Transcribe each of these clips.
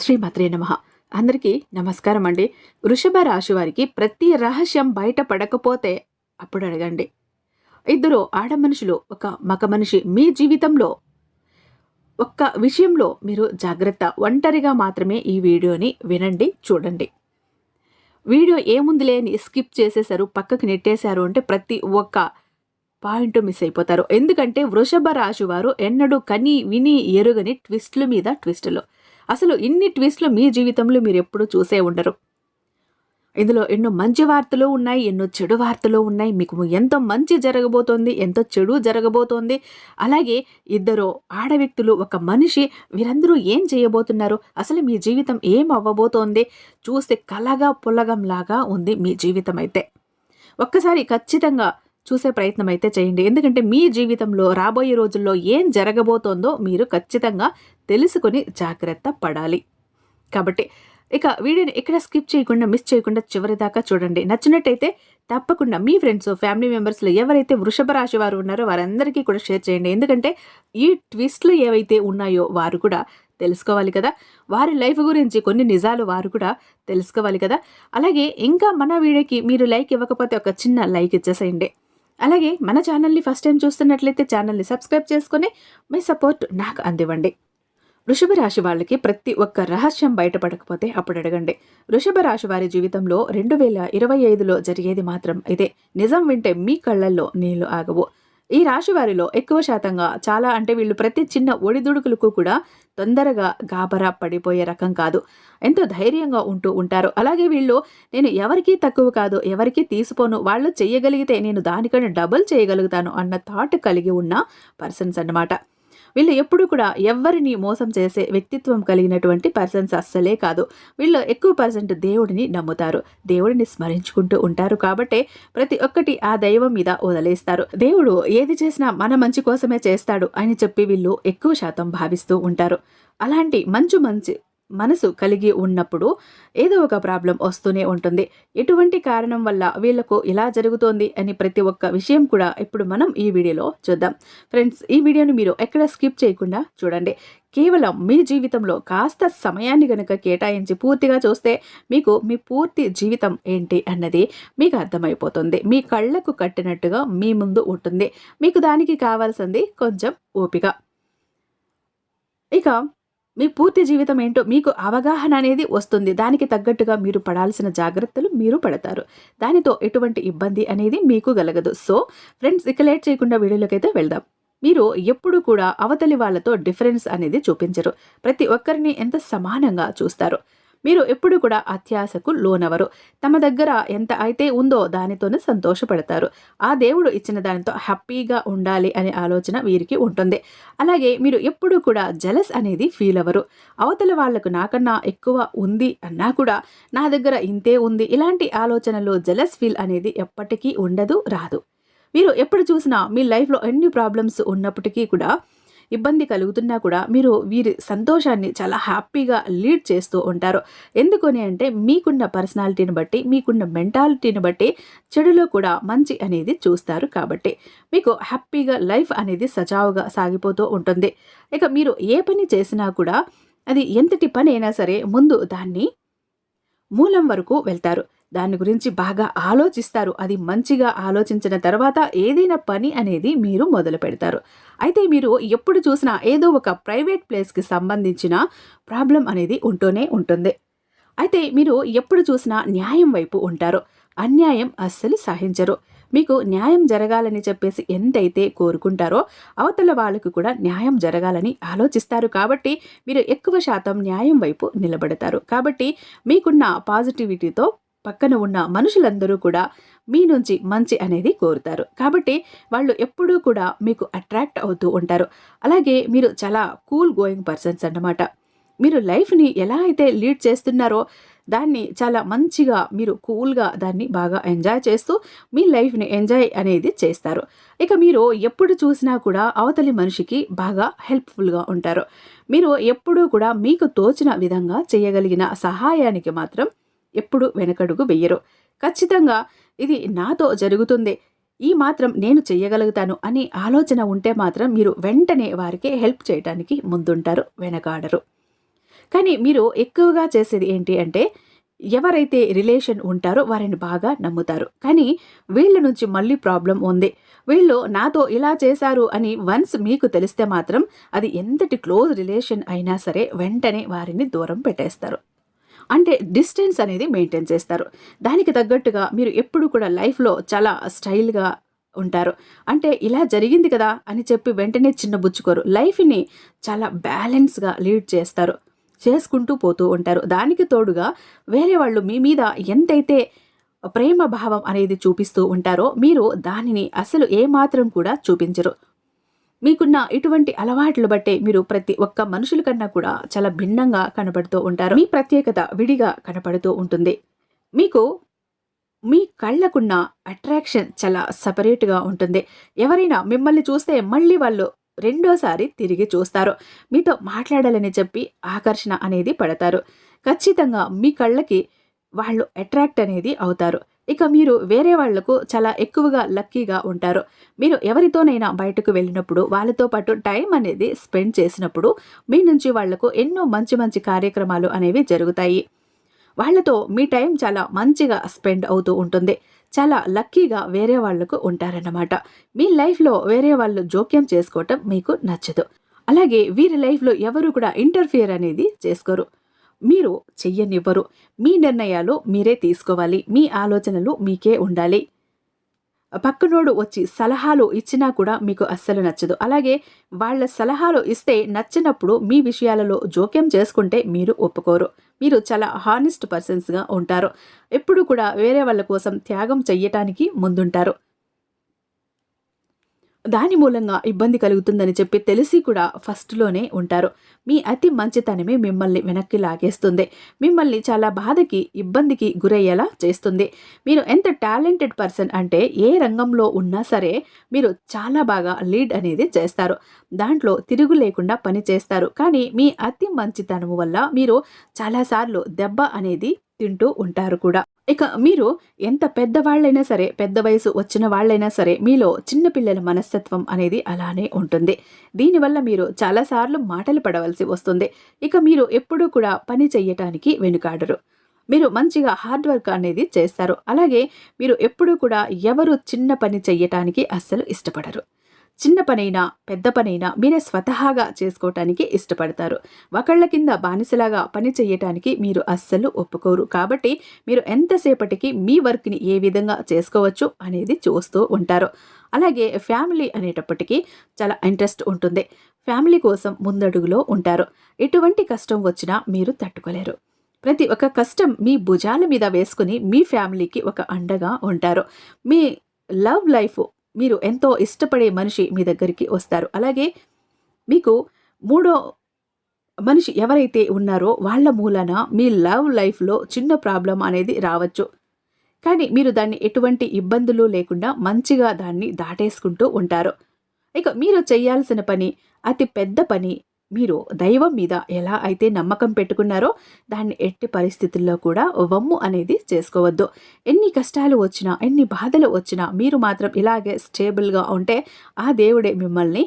శ్రీమాత్రే నమ. అందరికీ నమస్కారం అండి. వృషభ రాశి వారికి ప్రతి రహస్యం బయటపడకపోతే అప్పుడు అడగండి. ఇద్దరు ఆడ మనుషులు ఒక మగ మనిషి మీ జీవితంలో ఒక్క విషయంలో మీరు జాగ్రత్త ఒంటరిగా మాత్రమే ఈ వీడియోని వినండి చూడండి. వీడియో ఏముంది లేని స్కిప్ చేసేశారు పక్కకి నెట్టేశారు అంటే ప్రతి ఒక్క పాయింట్ మిస్ అయిపోతారు. ఎందుకంటే వృషభ రాశి వారు ఎన్నడూ కని విని ఎరుగని ట్విస్టుల మీద ట్విస్టులు. అసలు ఇన్ని ట్విస్ట్లు మీ జీవితంలో మీరు ఎప్పుడూ చూసే ఉండరు. ఇందులో ఎన్నో మంచి వార్తలు ఉన్నాయి ఎన్నో చెడు వార్తలు ఉన్నాయి. మీకు ఎంతో మంచి జరగబోతోంది ఎంతో చెడు జరగబోతోంది. అలాగే ఇద్దరు ఆడ వ్యక్తులు ఒక మనిషి వీరందరూ ఏం చేయబోతున్నారు? అసలు మీ జీవితం ఏం అవ్వబోతోంది? చూస్తే కలగా పులగంలాగా ఉంది మీ జీవితం అయితే ఒక్కసారి ఖచ్చితంగా చూసే ప్రయత్నం అయితే చేయండి. ఎందుకంటే మీ జీవితంలో రాబోయే రోజుల్లో ఏం జరగబోతోందో మీరు ఖచ్చితంగా తెలుసుకొని జాగ్రత్త పడాలి. కాబట్టి ఇక వీడియోని ఎక్కడ స్కిప్ చేయకుండా మిస్ చేయకుండా చివరి దాకా చూడండి. నచ్చినట్టయితే తప్పకుండా మీ ఫ్రెండ్స్ ఫ్యామిలీ మెంబర్స్లో ఎవరైతే వృషభ రాశి వారు ఉన్నారో వారందరికీ కూడా షేర్ చేయండి. ఎందుకంటే ఈ ట్విస్ట్లు ఏవైతే ఉన్నాయో వారు కూడా తెలుసుకోవాలి కదా. వారి లైఫ్ గురించి కొన్ని నిజాలు వారు కూడా తెలుసుకోవాలి కదా. అలాగే ఇంకా మన వీడియోకి మీరు లైక్ ఇవ్వకపోతే ఒక చిన్న లైక్ ఇచ్చేసేయండి. అలాగే మన ఛానల్ని ఫస్ట్ టైం చూస్తున్నట్లయితే ఛానల్ని సబ్స్క్రైబ్ చేసుకుని మీ సపోర్ట్ నాకు అందివ్వండి. వృషభ రాశి వాళ్ళకి ప్రతి ఒక్క రహస్యం బయటపడకపోతే అప్పుడు అడగండి. వృషభ రాశి వారి జీవితంలో రెండు వేల ఇరవై ఐదులో జరిగేది మాత్రం ఇదే. నిజం వింటే మీ కళ్ళల్లో నీళ్ళు ఆగవు. ఈ రాశి వారిలో ఎక్కువ శాతంగా చాలా అంటే వీళ్ళు ప్రతి చిన్న ఒడిదుడుకులకు కూడా తొందరగా గాబరా పడిపోయే రకం కాదు. ఎంతో ధైర్యంగా ఉంటూ ఉంటారు. అలాగే వీళ్ళు నేను ఎవరికీ తక్కువ కాదు ఎవరికీ తీసిపోను వాళ్ళు చేయగలిగితే నేను దానికన్నా డబుల్ చేయగలుగుతాను అన్న థాట్ కలిగి ఉన్న పర్సన్స్ అన్నమాట. వీళ్ళు ఎప్పుడు కూడా ఎవరిని మోసం చేసే వ్యక్తిత్వం కలిగినటువంటి పర్సన్స్ అస్సలే కాదు. వీళ్ళు ఎక్కువ పర్సెంట్ దేవుడిని నమ్ముతారు. దేవుడిని స్మరించుకుంటూ ఉంటారు కాబట్టి ప్రతి ఒక్కటి ఆ దైవం మీద వదిలేస్తారు. దేవుడు ఏది చేసినా మన మంచి కోసమే చేస్తాడు అని చెప్పి వీళ్ళు ఎక్కువ శాతం భావిస్తూ ఉంటారు. అలాంటి మంచు మంచి మనసు కలిగి ఉన్నప్పుడు ఏదో ఒక ప్రాబ్లం వస్తూనే ఉంటుంది. ఎటువంటి కారణం వల్ల వీళ్ళకు ఇలా జరుగుతోంది అని ప్రతి ఒక్క విషయం కూడా ఇప్పుడు మనం ఈ వీడియోలో చూద్దాం. ఫ్రెండ్స్ ఈ వీడియోని మీరు ఎక్కడ స్కిప్ చేయకుండా చూడండి. కేవలం మీ జీవితంలో కాస్త సమయాన్ని కనుక కేటాయించి పూర్తిగా చూస్తే మీకు మీ పూర్తి జీవితం ఏంటి అన్నది మీకు అర్థమైపోతుంది. మీ కళ్ళకు కట్టినట్టుగా మీ ముందు ఉంటుంది. మీకు దానికి కావాల్సింది కొంచెం ఓపిక. ఇక మీ పూర్తి జీవితం ఏంటో మీకు అవగాహన అనేది వస్తుంది. దానికి తగ్గట్టుగా మీరు పడాల్సిన జాగ్రత్తలు మీరు పడతారు. దానితో ఎటువంటి ఇబ్బంది అనేది మీకు కలగదు సో ఫ్రెండ్స్ ఇక లేట్ చేయకుండా వీడియోలోకి అయితే వెళ్దాం. మీరు ఎప్పుడు కూడా అవతలి వాళ్ళతో డిఫరెన్స్ అనేది చూపించరు. ప్రతి ఒక్కరిని ఎంత సమానంగా చూస్తారు. మీరు ఎప్పుడు కూడా అత్యాశకు లోనవరు. తమ దగ్గర ఎంత అయితే ఉందో దానితోనే సంతోషపడతారు. ఆ దేవుడు ఇచ్చిన దానితో హ్యాపీగా ఉండాలి అనే ఆలోచన వీరికి ఉంటుంది. అలాగే మీరు ఎప్పుడు కూడా జలస్ అనేది ఫీల్ అవ్వరు. అవతల వాళ్ళకు నాకన్నా ఎక్కువ ఉంది అన్నా కూడా నా దగ్గర ఇంతే ఉంది. ఇలాంటి ఆలోచనలో జలస్ ఫీల్ అనేది ఎప్పటికీ ఉండదు రాదు. మీరు ఎప్పుడు చూసినా మీ లైఫ్లో ఎన్ని ప్రాబ్లమ్స్ ఉన్నప్పటికీ కూడా ఇబ్బంది కలుగుతున్నా కూడా మీరు వీరి సంతోషాన్ని చాలా హ్యాపీగా లీడ్ చేస్తూ ఉంటారు. ఎందుకని అంటే మీకున్న పర్సనాలిటీని బట్టి మీకున్న మెంటాలిటీని బట్టి చెడులో కూడా మంచి అనేది చూస్తారు కాబట్టి మీకు హ్యాపీగా లైఫ్ అనేది సజావుగా సాగిపోతూ ఉంటుంది. ఇక మీరు ఏ పని చేసినా కూడా అది ఎంతటి పని అయినా సరే ముందు దాన్ని మూలం వరకు వెళ్తారు. దాని గురించి బాగా ఆలోచిస్తారు. అది మంచిగా ఆలోచించిన తర్వాత ఏదైనా పని అనేది మీరు మొదలు పెడతారు. అయితే మీరు ఎప్పుడు చూసినా ఏదో ఒక ప్రైవేట్ ప్లేస్కి సంబంధించిన ప్రాబ్లం అనేది ఉంటూనే ఉంటుంది. అయితే మీరు ఎప్పుడు చూసినా న్యాయం వైపు ఉంటారు. అన్యాయం అస్సలు సహించరు. మీకు న్యాయం జరగాలని చెప్పేసి ఎంతైతే కోరుకుంటారో అవతల వాళ్ళకు కూడా న్యాయం జరగాలని ఆలోచిస్తారు. కాబట్టి మీరు ఎక్కువ శాతం న్యాయం వైపు నిలబడతారు. కాబట్టి మీకున్న పాజిటివిటీతో పక్కన ఉన్న మనుషులందరూ కూడా మీ నుంచి మంచి అనేది కోరుతారు. కాబట్టి వాళ్ళు ఎప్పుడూ కూడా మీకు అట్రాక్ట్ అవుతూ ఉంటారు. అలాగే మీరు చాలా కూల్ గోయింగ్ పర్సన్స్ అన్నమాట. మీరు లైఫ్ని ఎలా అయితే లీడ్ చేస్తున్నారో దాన్ని చాలా మంచిగా మీరు కూల్గా దాన్ని బాగా ఎంజాయ్ చేస్తూ మీ లైఫ్ని ఎంజాయ్ అనేది చేస్తారు. ఇక మీరు ఎప్పుడు చూసినా కూడా అవతలి మనిషికి బాగా హెల్ప్ఫుల్గా ఉంటారు. మీరు ఎప్పుడూ కూడా మీకు తోచిన విధంగా చేయగలిగిన సహాయానికి మాత్రం ఎప్పుడు వెనకడుగు వెయ్యరు ఖచ్చితంగా ఇది నాతో జరుగుతుంది. ఈ మాత్రం నేను చెయ్యగలుగుతాను అని ఆలోచన ఉంటే మాత్రం మీరు వెంటనే వారికి హెల్ప్ చేయడానికి ముందుంటారు వెనకాడరు. కానీ మీరు ఎక్కువగా చేసేది ఏంటి అంటే ఎవరైతే రిలేషన్ ఉంటారో వారిని బాగా నమ్ముతారు. కానీ వీళ్ళ నుంచి మళ్ళీ ప్రాబ్లం ఉంది. వీళ్ళు నాతో ఇలా చేశారు అని వన్స్ మీకు తెలిస్తే మాత్రం అది ఎంతటి క్లోజ్ రిలేషన్ అయినా సరే వెంటనే వారిని దూరం పెట్టేస్తారు. అంటే డిస్టెన్స్ అనేది మెయింటైన్ చేస్తారు. దానికి తగ్గట్టుగా మీరు ఎప్పుడు కూడా లైఫ్లో చాలా స్టైల్గా ఉంటారు. అంటే ఇలా జరిగింది కదా అని చెప్పి వెంటనే చిన్నబుచ్చుకోరు లైఫ్ని చాలా బ్యాలెన్స్గా లీడ్ చేస్తారు. చేసుకుంటూ పోతూ ఉంటారు. దానికి తోడుగా వేరే వాళ్ళు మీ మీద ఎంతైతే ప్రేమ భావం అనేది చూపిస్తూ ఉంటారో మీరు దానిని అసలు ఏమాత్రం కూడా చూపించరు. మీకున్న ఇటువంటి అలవాట్లు బట్టే మీరు ప్రతి ఒక్క మనుషుల కన్నా కూడా చాలా భిన్నంగా కనపడుతూ ఉంటారు. మీ ప్రత్యేకత విడిగా కనపడుతూ ఉంటుంది. మీకు మీ కళ్ళకున్న అట్రాక్షన్ చాలా సపరేట్గా ఉంటుంది. ఎవరైనా మిమ్మల్ని చూస్తే మళ్ళీ వాళ్ళు రెండోసారి తిరిగి చూస్తారు. మీతో మాట్లాడాలని చెప్పి ఆకర్షణ అనేది పడతారు. ఖచ్చితంగా మీ కళ్ళకి వాళ్ళు అట్రాక్ట్ అనేది అవుతారు. ఇక మీరు వేరే వాళ్ళకు చాలా ఎక్కువగా లక్కీగా ఉంటారు. మీరు ఎవరితోనైనా బయటకు వెళ్ళినప్పుడు వాళ్ళతో పాటు టైం అనేది స్పెండ్ చేసినప్పుడు మీ నుంచి వాళ్ళకు ఎన్నో మంచి మంచి కార్యక్రమాలు అనేవి జరుగుతాయి. వాళ్ళతో మీ టైం చాలా మంచిగా స్పెండ్ అవుతూ ఉంటుంది. చాలా లక్కీగా వేరే వాళ్ళకు ఉంటారన్నమాట. మీ లైఫ్లో వేరే వాళ్ళు జోక్యం చేసుకోవటం మీకు నచ్చదు. అలాగే వీరి లైఫ్లో ఎవరు కూడా ఇంటర్ఫియర్ అనేది చేసుకోరు. మీరు చెయ్యనివ్వరు. మీ నిర్ణయాలు మీరే తీసుకోవాలి. మీ ఆలోచనలు మీకే ఉండాలి. పక్కనోడు వచ్చి సలహాలు ఇచ్చినా కూడా మీకు అస్సలు నచ్చదు. అలాగే వాళ్ళ సలహాలు ఇస్తే నచ్చినప్పుడు మీ విషయాలలో జోక్యం చేసుకుంటే మీరు ఒప్పుకోరు. మీరు చాలా హానెస్ట్ పర్సన్స్గా ఉంటారు. ఎప్పుడు కూడా వేరే వాళ్ళ కోసం త్యాగం చెయ్యటానికి ముందుంటారు. దాని మూలంగా ఇబ్బంది కలుగుతుందని చెప్పి తెలిసి కూడా ఫస్ట్లోనే ఉంటారు. మీ అతి మంచితనమే మిమ్మల్ని వెనక్కి లాగేస్తుంది. మిమ్మల్ని చాలా బాధకి ఇబ్బందికి గురయ్యేలా చేస్తుంది. మీరు ఎంత టాలెంటెడ్ పర్సన్ అంటే ఏ రంగంలో ఉన్నా సరే మీరు చాలా బాగా లీడ్ అనేది చేస్తారు. దాంట్లో తిరుగు లేకుండా పని చేస్తారు. కానీ మీ అతి మంచితనము వల్ల మీరు చాలాసార్లు దెబ్బ అనేది తింటూ ఉంటారు కూడా. ఇక మీరు ఎంత పెద్దవాళ్ళైనా సరే పెద్ద వయసు వచ్చిన వాళ్ళైనా సరే మీలో చిన్నపిల్లల మనస్తత్వం అనేది అలానే ఉంటుంది. దీనివల్ల మీరు చాలాసార్లు మాటలు పడవలసి వస్తుంది. ఇక మీరు ఎప్పుడూ కూడా పని చెయ్యటానికి వెనుకాడరు. మీరు మంచిగా హార్డ్ వర్క్ అనేది చేస్తారు. అలాగే మీరు ఎప్పుడూ కూడా ఎవరు చిన్న పని చెయ్యటానికి అస్సలు ఇష్టపడరు. చిన్న పనైనా పెద్ద పనైనా మీరే స్వతహాగా చేసుకోవటానికి ఇష్టపడతారు. ఒకళ్ళ కింద బానిసలాగా పని చేయటానికి మీరు అస్సలు ఒప్పుకోరు. కాబట్టి మీరు ఎంతసేపటికి మీ వర్క్ని ఏ విధంగా చేసుకోవచ్చు అనేది చూస్తూ ఉంటారు. అలాగే ఫ్యామిలీ అనేటప్పటికీ చాలా ఇంట్రెస్ట్ ఉంటుంది. ఫ్యామిలీ కోసం ముందడుగులో ఉంటారు. ఎటువంటి కష్టం వచ్చినా మీరు తట్టుకోలేరు. ప్రతి ఒక్క కష్టం మీ భుజాల మీద వేసుకుని మీ ఫ్యామిలీకి ఒక అండగా ఉంటారు. మీ లవ్ లైఫ్ మీరు ఎంతో ఇష్టపడే మనిషి మీ దగ్గరికి వస్తారు. అలాగే మీకు మూడో మనిషి ఎవరైతే ఉన్నారో వాళ్ళ మూలన మీ లవ్ లైఫ్లో చిన్న ప్రాబ్లం అనేది రావచ్చు. కానీ మీరు దాన్ని ఎటువంటి ఇబ్బందులు లేకుండా మంచిగా దాన్ని దాటేసుకుంటూ ఉంటారు. ఇక మీరు చేయాల్సిన పని అతి పెద్ద పని మీరు దైవం మీద ఎలా అయితే నమ్మకం పెట్టుకున్నారో దాన్ని ఎట్టి పరిస్థితుల్లో కూడా వమ్ము అనేది చేసుకోవద్దు. ఎన్ని కష్టాలు వచ్చినా ఎన్ని బాధలు వచ్చినా మీరు మాత్రం ఇలాగే స్టేబుల్గా ఉంటే ఆ దేవుడే మిమ్మల్ని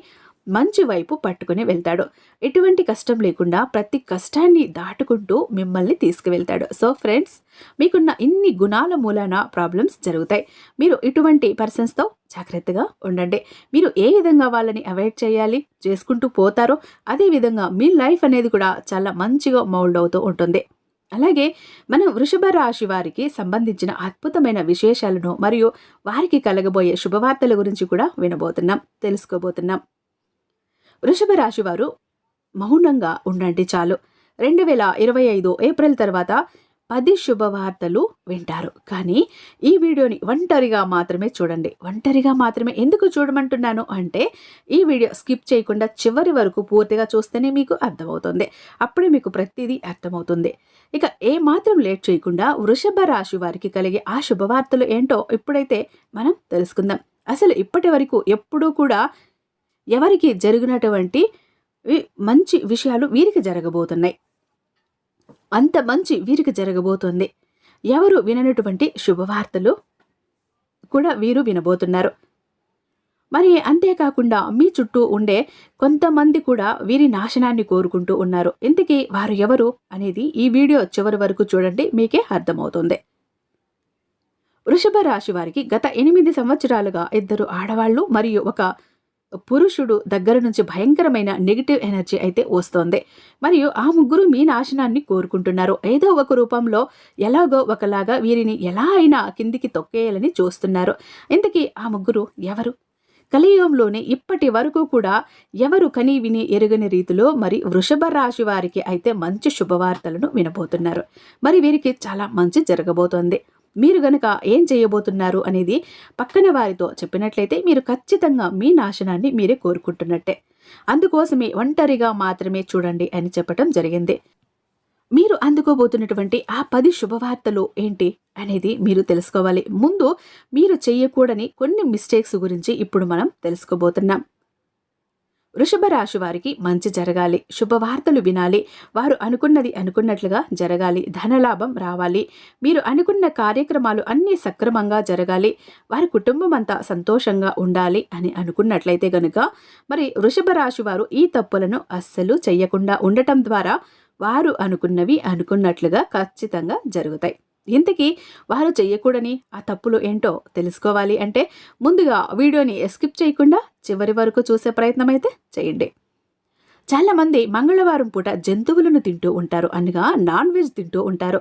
మంచి వైపు పట్టుకుని వెళ్తాడు. ఎటువంటి కష్టం లేకుండా ప్రతి కష్టాన్ని దాటుకుంటూ మిమ్మల్ని తీసుకువెళ్తాడు. సో ఫ్రెండ్స్ మీకున్న ఇన్ని గుణాల మూలాన ప్రాబ్లమ్స్ జరుగుతాయి. మీరు ఇటువంటి పర్సన్స్తో జాగ్రత్తగా ఉండండి. మీరు ఏ విధంగా వాళ్ళని అవాయిడ్ చేయాలి చేసుకుంటూ పోతారో అదేవిధంగా మీ లైఫ్ అనేది కూడా చాలా మంచిగా మౌల్డ్ అవుతూ ఉంటుంది. అలాగే మనం వృషభ రాశి వారికి సంబంధించిన అద్భుతమైన విశేషాలను మరియు వారికి కలగబోయే శుభవార్తల గురించి కూడా వినబోతున్నాం తెలుసుకోబోతున్నాం. వృషభ రాశి వారు మౌనంగా ఉండండి చాలు. రెండు వేల ఇరవై ఐదు ఏప్రిల్ తర్వాత పది శుభవార్తలు వింటారు. కానీ ఈ వీడియోని ఒంటరిగా మాత్రమే చూడండి. ఒంటరిగా మాత్రమే ఎందుకు చూడమంటున్నాను అంటే ఈ వీడియో స్కిప్ చేయకుండా చివరి వరకు పూర్తిగా చూస్తేనే మీకు అర్థమవుతుంది. అప్పుడే మీకు ప్రతిదీ అర్థమవుతుంది. ఇక ఏ మాత్రం లేట్ చేయకుండా వృషభ రాశి వారికి కలిగే ఆ శుభవార్తలు ఏంటో ఇప్పుడైతే మనం తెలుసుకుందాం. అసలు ఇప్పటి వరకు ఎప్పుడూ కూడా ఎవరికి జరిగినటువంటి మంచి విషయాలు వీరికి జరగబోతున్నాయి. అంత మంచి వీరికి జరగబోతుంది. ఎవరు విననటువంటి శుభవార్తలు కూడా వీరు వినబోతున్నారు. మరి అంతేకాకుండా మీ చుట్టూ ఉండే కొంతమంది కూడా వీరి నాశనాన్ని కోరుకుంటూ ఉన్నారు. ఇంతకీ వారు ఎవరు అనేది ఈ వీడియో చివరి వరకు చూడండి మీకే అర్థమవుతుంది. వృషభ రాశి వారికి గత ఎనిమిది సంవత్సరాలుగా ఇద్దరు ఆడవాళ్ళు మరియు ఒక పురుషుడు దగ్గర నుంచి భయంకరమైన నెగిటివ్ ఎనర్జీ అయితే వస్తోంది. మరియు ఆ ముగ్గురు మీ నాశనాన్ని కోరుకుంటున్నారు. ఏదో ఒక రూపంలో ఎలాగో ఒకలాగా వీరిని ఎలా అయినా కిందికి తొక్కేయాలని చూస్తున్నారు. ఇంతకీ ఆ ముగ్గురు ఎవరు? కలియుగంలోనే ఇప్పటి వరకు కూడా ఎవరు కని విని ఎరుగని రీతిలో మరి వృషభ రాశి వారికి అయితే మంచి శుభవార్తలను వినబోతున్నారు. మరి వీరికి చాలా మంచి జరగబోతోంది. మీరు గనక ఏం చేయబోతున్నారు అనేది పక్కన వారితో చెప్పినట్లయితే మీరు ఖచ్చితంగా మీ నాశనాన్ని మీరే కోరుకుంటున్నట్టే. అందుకోసమే ఒంటరిగా మాత్రమే చూడండి అని చెప్పటం జరిగింది. మీరు అందుకోబోతున్నటువంటి ఆ పది శుభవార్తలు ఏంటి అనేది మీరు తెలుసుకోవాలి. ముందు మీరు చేయకూడని కొన్ని మిస్టేక్స్ గురించి ఇప్పుడు మనం తెలుసుకోబోతున్నాం. వృషభ రాశి వారికి మంచి జరగాలి. శుభవార్తలు వినాలి. వారు అనుకున్నది అనుకున్నట్లుగా జరగాలి. ధనలాభం రావాలి. మీరు అనుకున్న కార్యక్రమాలు అన్నీ సక్రమంగా జరగాలి. వారి కుటుంబం అంతా సంతోషంగా ఉండాలి అని అనుకున్నట్లయితే గనుక మరి వృషభ రాశి వారు ఈ తప్పులను అస్సలు చేయకుండా ఉండటం ద్వారా వారు అనుకున్నవి అనుకున్నట్లుగా ఖచ్చితంగా జరుగుతాయి. ఇంతకీ వారు చెయ్యకూడని ఆ తప్పులు ఏంటో తెలుసుకోవాలి అంటే ముందుగా వీడియోని ఎస్కిప్ చేయకుండా చివరి వరకు చూసే ప్రయత్నం అయితే చేయండి. చాలామంది మంగళవారం పూట జంతువులను తింటూ ఉంటారు అనగా నాన్ వెజ్ తింటూ ఉంటారు.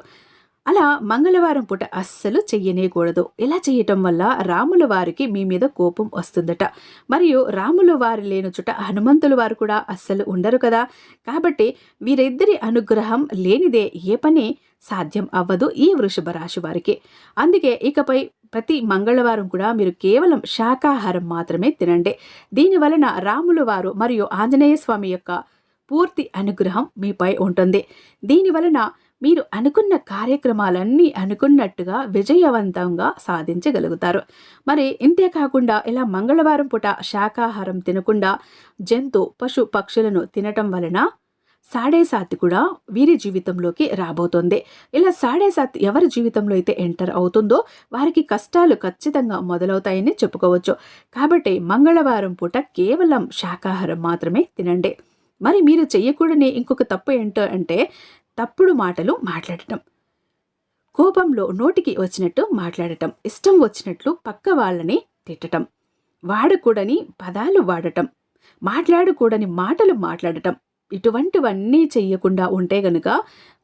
అలా మంగళవారం పూట అస్సలు చెయ్యనేకూడదు. ఇలా చేయటం వల్ల రాముల వారికి మీ మీద కోపం వస్తుందట. మరియు రాముల వారి లేనుచుట హనుమంతుల వారు కూడా అస్సలు ఉండరు కదా. కాబట్టి వీరిద్దరి అనుగ్రహం లేనిదే ఏ పని సాధ్యం అవ్వదు ఈ వృషభ రాశి వారికి. అందుకే ఇకపై ప్రతి మంగళవారం కూడా మీరు కేవలం శాకాహారం మాత్రమే తినండి. దీని వలన రాముల వారు మరియు ఆంజనేయ స్వామి యొక్క పూర్తి అనుగ్రహం మీపై ఉంటుంది. దీని వలన మీరు అనుకున్న కార్యక్రమాలన్నీ అనుకున్నట్టుగా విజయవంతంగా సాధించగలుగుతారు. మరి ఇంతేకాకుండా ఇలా మంగళవారం పూట శాకాహారం తినకుండా జంతు పశు పక్షులను తినటం వలన సాడే సాత్ కూడా వీరి జీవితంలోకి రాబోతోంది. ఇలా సాడే సాత్ ఎవరి జీవితంలో అయితే ఎంటర్ అవుతుందో వారికి కష్టాలు ఖచ్చితంగా మొదలవుతాయని చెప్పుకోవచ్చు. కాబట్టి మంగళవారం పూట కేవలం శాకాహారం మాత్రమే తినండి. మరి మీరు చేయకూడని ఇంకొక తప్పు ఏంటో అంటే తప్పుడు మాటలు మాట్లాడటం. కోపంలో నోటికి వచ్చినట్టు మాట్లాడటం. ఇష్టం వచ్చినట్లు పక్క వాళ్ళని తిట్టటం. వాడకూడని పదాలు వాడటం. మాట్లాడకూడని మాటలు మాట్లాడటం. ఇటువంటివన్నీ చెయ్యకుండా ఉంటే గనుక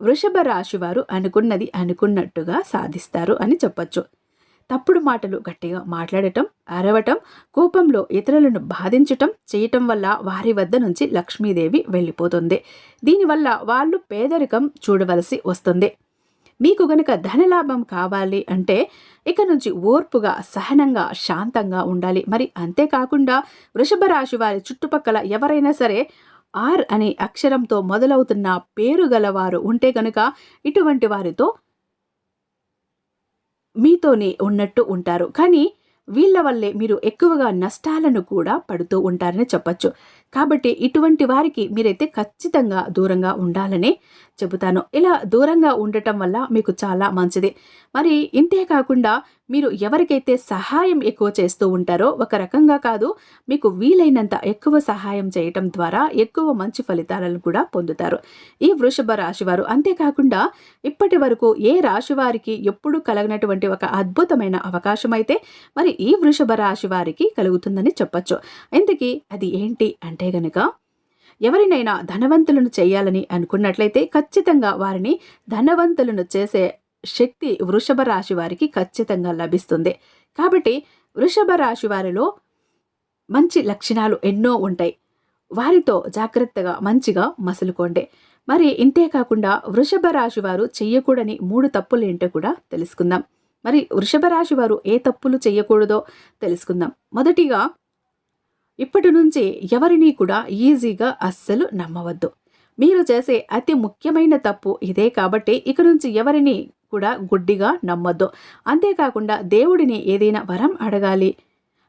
వృషభ రాశి వారు అనుకున్నది అనుకున్నట్టుగా సాధిస్తారు అని చెప్పచ్చు. తప్పుడు మాటలు గట్టిగా మాట్లాడటం అరవటం కోపంలో ఇతరులను బాధించటం చేయటం వల్ల వారి వద్ద నుంచి లక్ష్మీదేవి వెళ్ళిపోతుంది. దీనివల్ల వాళ్ళు పేదరికం చూడవలసి వస్తుంది. మీకు గనుక ధనలాభం కావాలి అంటే ఇక నుంచి ఓర్పుగా సహనంగా శాంతంగా ఉండాలి. మరి అంతేకాకుండా వృషభ రాశి వారి చుట్టుపక్కల ఎవరైనా సరే ఆర్ అనే అక్షరంతో మొదలవుతున్న పేరు గలవారు ఉంటే గనుక ఇటువంటి వారితో మీతోనే ఉన్నట్టు ఉంటారు. కానీ వీళ్ళ వల్లే మీరు ఎక్కువగా నష్టాలను కూడా పడుతూ ఉంటారని చెప్పచ్చు. కాబట్టి ఇటువంటి వారికి మీరైతే ఖచ్చితంగా దూరంగా ఉండాలని చెబుతాను. ఇలా దూరంగా ఉండటం వల్ల మీకు చాలా మంచిది. మరి ఇంతే కాకుండా మీరు ఎవరికైతే సహాయం ఎక్కువ చేస్తూ ఉంటారో ఒక రకంగా కాదు మీకు వీలైనంత ఎక్కువ సహాయం చేయటం ద్వారా ఎక్కువ మంచి ఫలితాలను కూడా పొందుతారు. ఈ వృషభ రాశి వారు అంతేకాకుండా ఇప్పటి వరకు ఏ రాశి వారికి ఎప్పుడు కలగనటువంటి ఒక అద్భుతమైన అవకాశం అయితే మరి ఈ వృషభ రాశి వారికి కలుగుతుందని చెప్పచ్చు. ఇంతకీ అది ఏంటి అంటే అంటే గనుక ఎవరినైనా ధనవంతులను చేయాలని అనుకున్నట్లయితే ఖచ్చితంగా వారిని ధనవంతులను చేసే శక్తి వృషభ రాశి వారికి ఖచ్చితంగా లభిస్తుంది. కాబట్టి వృషభ రాశి వారిలో మంచి లక్షణాలు ఎన్నో ఉంటాయి. వారితో జాగ్రత్తగా మంచిగా మసులుకోండి. మరి ఇంతేకాకుండా వృషభ రాశి వారు చెయ్యకూడని మూడు తప్పులు ఏంటో కూడా తెలుసుకుందాం. మరి వృషభ రాశి వారు ఏ తప్పులు చేయకూడదో తెలుసుకుందాం. మొదటిగా ఇప్పటి నుంచి ఎవరినీ కూడా ఈజీగా అస్సలు నమ్మవద్దు. మీరు చేసే అతి ముఖ్యమైన తప్పు ఇదే కాబట్టి ఇక నుంచి ఎవరిని కూడా గుడ్డిగా నమ్మొద్దు. అంతేకాకుండా దేవుడిని ఏదైనా వరం అడగాలి.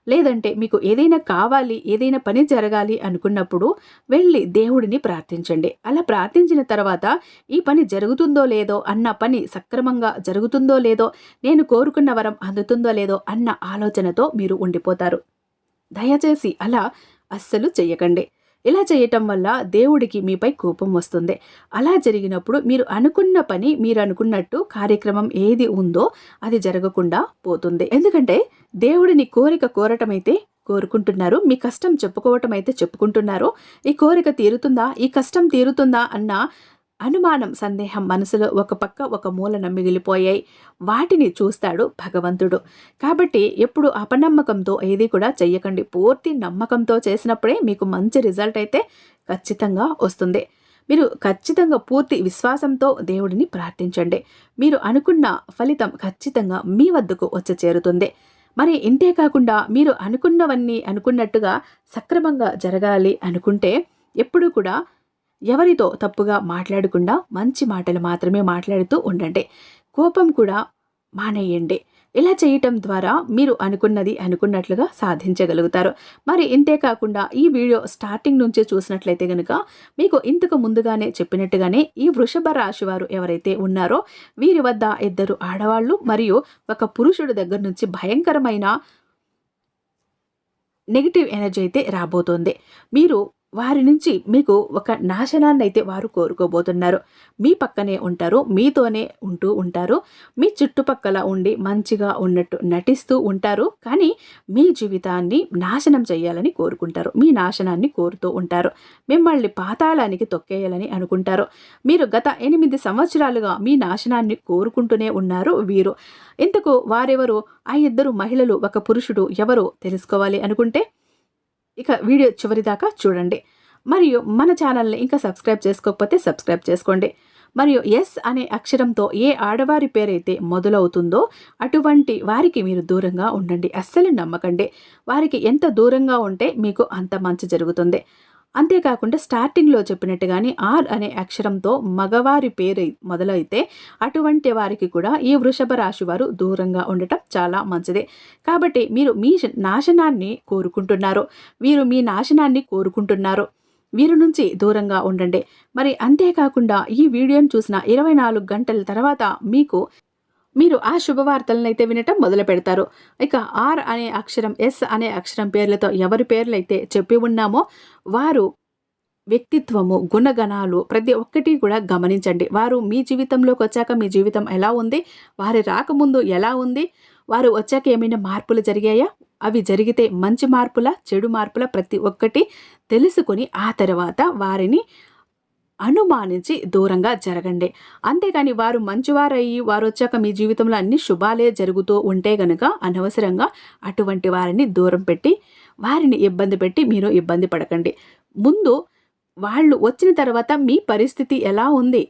లేదంటే మీకు ఏదైనా కావాలి ఏదైనా పని జరగాలి అనుకున్నప్పుడు వెళ్ళి దేవుడిని ప్రార్థించండి. అలా ప్రార్థించిన తర్వాత ఈ పని జరుగుతుందో లేదో అన్న పని సక్రమంగా జరుగుతుందో లేదో నేను కోరుకున్న వరం అందుతుందో లేదో అన్న ఆలోచనతో మీరు ఉండిపోతారు. దయచేసి అలా అస్సలు చెయ్యకండి. ఇలా చేయటం వల్ల దేవుడికి మీపై కోపం వస్తుంది. అలా జరిగినప్పుడు మీరు అనుకున్న పని మీరు అనుకున్నట్టు కార్యక్రమం ఏది ఉందో అది జరగకుండా పోతుంది. ఎందుకంటే దేవుడిని కోరిక కోరటం అయితే కోరుకుంటున్నారు మీ కష్టం చెప్పుకోవటం అయితే చెప్పుకుంటున్నారు. ఈ కోరిక తీరుతుందా ఈ కష్టం తీరుతుందా అన్న అనుమానం సందేహం మనసులో ఒక పక్క ఒక మూలన మిగిలిపోయాయి. వాటిని చూస్తాడు భగవంతుడు. కాబట్టి ఎప్పుడు అపనమ్మకంతో ఏది కూడా చెయ్యకండి. పూర్తి నమ్మకంతో చేసినప్పుడే మీకు మంచి రిజల్ట్ అయితే ఖచ్చితంగా వస్తుంది. మీరు ఖచ్చితంగా పూర్తి విశ్వాసంతో దేవుడిని ప్రార్థించండి. మీరు అనుకున్న ఫలితం ఖచ్చితంగా మీ వద్దకు వచ్చి చేరుతుంది. మరి ఇంతే కాకుండా మీరు అనుకున్నవన్నీ అనుకున్నట్టుగా సక్రమంగా జరగాలి అనుకుంటే ఎప్పుడు కూడా ఎవరితో తప్పుగా మాట్లాడకుండా మంచి మాటలు మాత్రమే మాట్లాడుతూ ఉండండి. కోపం కూడా మానేయండి. ఇలా చేయటం ద్వారా మీరు అనుకున్నది అనుకున్నట్లుగా సాధించగలుగుతారు. మరి ఇంతే కాకుండా ఈ వీడియో స్టార్టింగ్ నుంచే చూసినట్లయితే కనుక మీకు ఇంతకు ముందుగానే చెప్పినట్టుగానే ఈ వృషభ రాశి వారు ఎవరైతే ఉన్నారో వీరి వద్ద ఇద్దరు ఆడవాళ్ళు మరియు ఒక పురుషుడి దగ్గర నుంచి భయంకరమైన నెగిటివ్ ఎనర్జీ అయితే రాబోతోంది. మీరు వారి నుంచి మీకు ఒక నాశనాన్ని అయితే వారు కోరుకోబోతున్నారు. మీ పక్కనే ఉంటారు మీతోనే ఉంటూ ఉంటారు మీ చుట్టుపక్కల ఉండి మంచిగా ఉన్నట్టు నటిస్తూ ఉంటారు కానీ మీ జీవితాన్ని నాశనం చేయాలని కోరుకుంటారు మీ నాశనాన్ని కోరుతూ ఉంటారు మిమ్మల్ని పాతాళానికి తొక్కేయాలని అనుకుంటారు. మీరు గత ఎనిమిది సంవత్సరాలుగా మీ నాశనాన్ని కోరుకుంటూనే ఉన్నారు వీరు. ఇంతకు వారెవరు? ఆ ఇద్దరు మహిళలు ఒక పురుషుడు ఎవరో తెలుసుకోవాలి అనుకుంటే ఇక వీడియో చివరి దాకా చూడండి. మరియు మన ఛానల్ని ఇంకా సబ్స్క్రైబ్ చేసుకోకపోతే సబ్స్క్రైబ్ చేసుకోండి. మరియు ఎస్ అనే అక్షరంతో ఏ ఆడవారి పేరైతే మొదలవుతుందో అటువంటి వారికి మీరు దూరంగా ఉండండి. అస్సలు నమ్మకండి. వారికి ఎంత దూరంగా ఉంటే మీకు అంత మంచి జరుగుతుంది. అంతేకాకుండా స్టార్టింగ్లో చెప్పినట్టుగానే ఆర్ అనే అక్షరంతో మగవారి పేరు మొదలైతే అటువంటి వారికి కూడా ఈ వృషభ రాశి వారు దూరంగా ఉండటం చాలా మంచిదే. కాబట్టి మీరు మీ నాశనాన్ని కోరుకుంటున్నారు. వీరు మీ నాశనాన్ని కోరుకుంటున్నారు. వీరి నుంచి దూరంగా ఉండండి. మరి అంతేకాకుండా ఈ వీడియోను చూసిన ఇరవై నాలుగు గంటల తర్వాత మీకు మీరు ఆ శుభవార్తలనైతే అయితే వినటం మొదలు పెడతారు. ఇక ఆర్ అనే అక్షరం ఎస్ అనే అక్షరం పేర్లతో ఎవరి పేర్లైతే చెప్పి ఉన్నామో వారు వ్యక్తిత్వము గుణగణాలు ప్రతి ఒక్కటి కూడా గమనించండి. వారు మీ జీవితంలోకి వచ్చాక మీ జీవితం ఎలా ఉంది? వారి రాకముందు ఎలా ఉంది? వారు వచ్చాక ఏమైనా మార్పులు జరిగాయా? అవి జరిగితే మంచి మార్పుల చెడు మార్పుల ప్రతి ఒక్కటి తెలుసుకొని ఆ తర్వాత వారిని అనుమానించి దూరంగా జరగండి. అంతేకాని వారు మంచివారయ్యి వారు వచ్చాక మీ జీవితంలో అన్ని శుభాలే జరుగుతూ ఉంటే గనుక అనవసరంగా అటువంటి వారిని దూరం పెట్టి వారిని ఇబ్బంది పెట్టి మీరు ఇబ్బంది పడకండి. ముందు వాళ్ళు వచ్చిన తర్వాత మీ పరిస్థితి ఎలా ఉంది?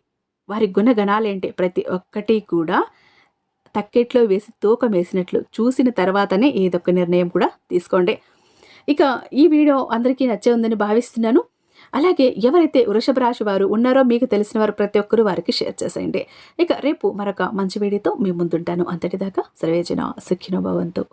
వారి గుణగణాలేంటి? ప్రతి ఒక్కటి కూడా తక్కెట్లో వేసి తూకం వేసినట్లు చూసిన తర్వాతనే ఏదొక్క నిర్ణయం కూడా తీసుకోండి. ఇక ఈ వీడియో అందరికీ నచ్చే ఉందని భావిస్తున్నాను. అలాగే ఎవరైతే వృషభ రాశి వారు ఉన్నారో మీకు తెలిసిన వారు ప్రతి ఒక్కరు వారికి షేర్ చేసేయండి. ఇక రేపు మరొక మంచి వీడియోతో మీ ముందుంటాను. అంతటిదాకా సర్వేజన సుఖినో భవంతు.